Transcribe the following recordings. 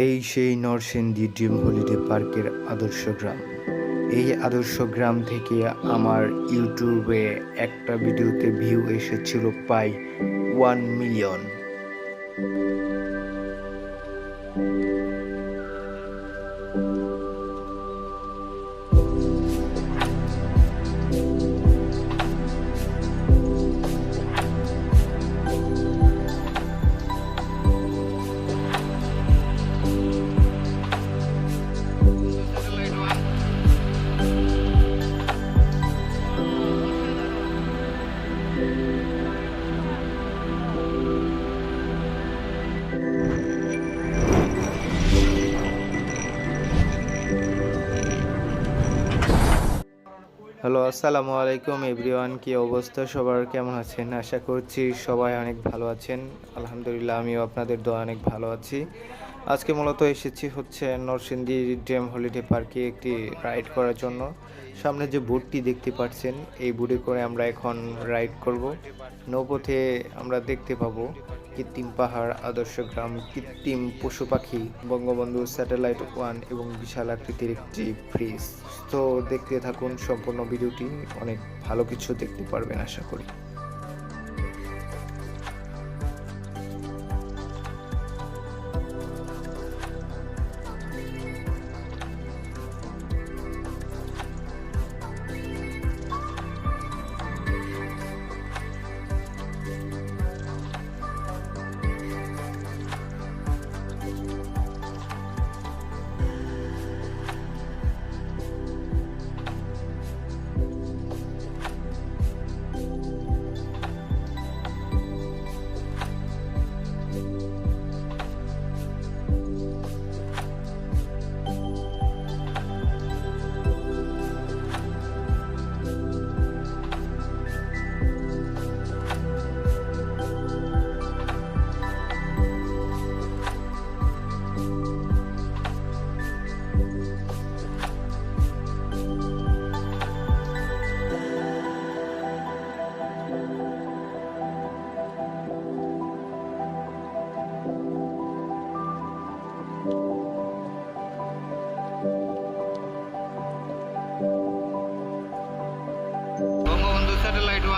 এই সেই Narsingdi dream holiday পার্কের আদর্শ গ্রাম। এই আদর্শ গ্রাম থেকে আমার ইউটিউবে একটা ভিডিওতে ভিউ এসেছিল প্রায় ওয়ান মিলিয়ন হ্যালো, আসসালামু আলাইকুম এভরিওয়ান, কি অবস্থা সবার? কেমন আছেন? আশা করছি সবাই অনেক ভালো আছেন। আলহামদুলিল্লাহ, আমিও আপনাদের দোয়া অনেক ভালো আছি। আজকে মূলত এসেছি হচ্ছে নরসিংদী ড্রিম হলিডে পার্কে একটি রাইড করার জন্য। সামনে যে বোটটি দেখতে পাচ্ছেন, এই বোটে করে আমরা এখন রাইড করব। নৌপথে আমরা দেখতে পাবো কৃত্রিম পাহাড়, আদর্শ গ্রাম, কৃত্রিম পশু পাখি, বঙ্গবন্ধু স্যাটেলাইট ওয়ান এবং বিশাল আকৃতির একটি ফ্রিজ। তো দেখতে থাকুন সম্পূর্ণ ভিডিওটি, অনেক ভালো কিছু দেখতে পারবেন, আশা করি।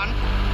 স্যাটেলাইট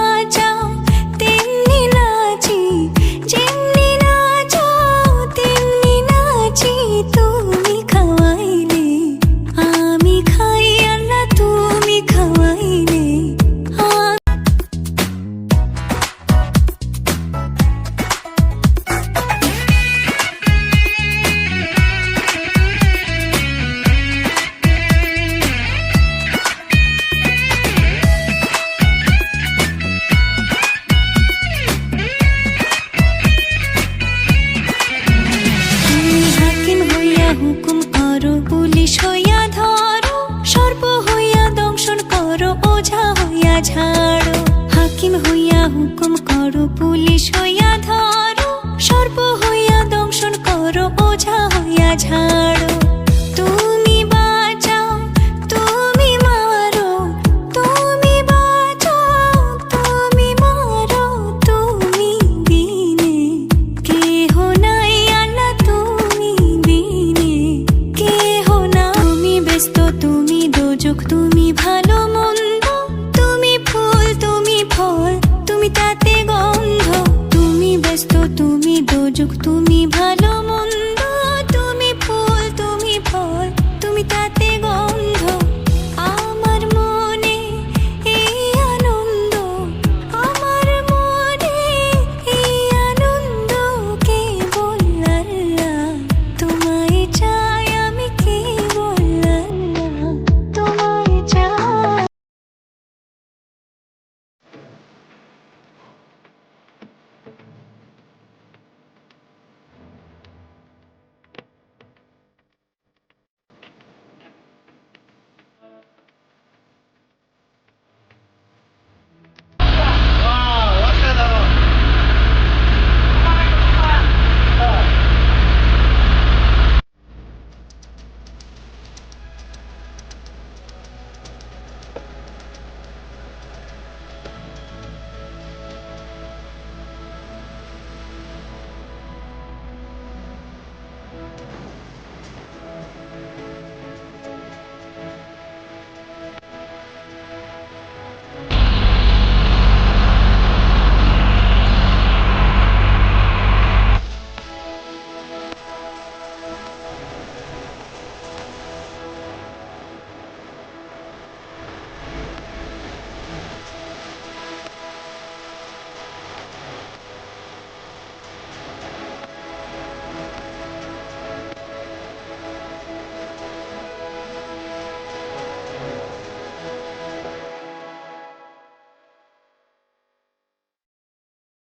ওঝা হইয়া ঝাড়ো হাকিম হইয়া হুকুম করো পুলিশ হইয়া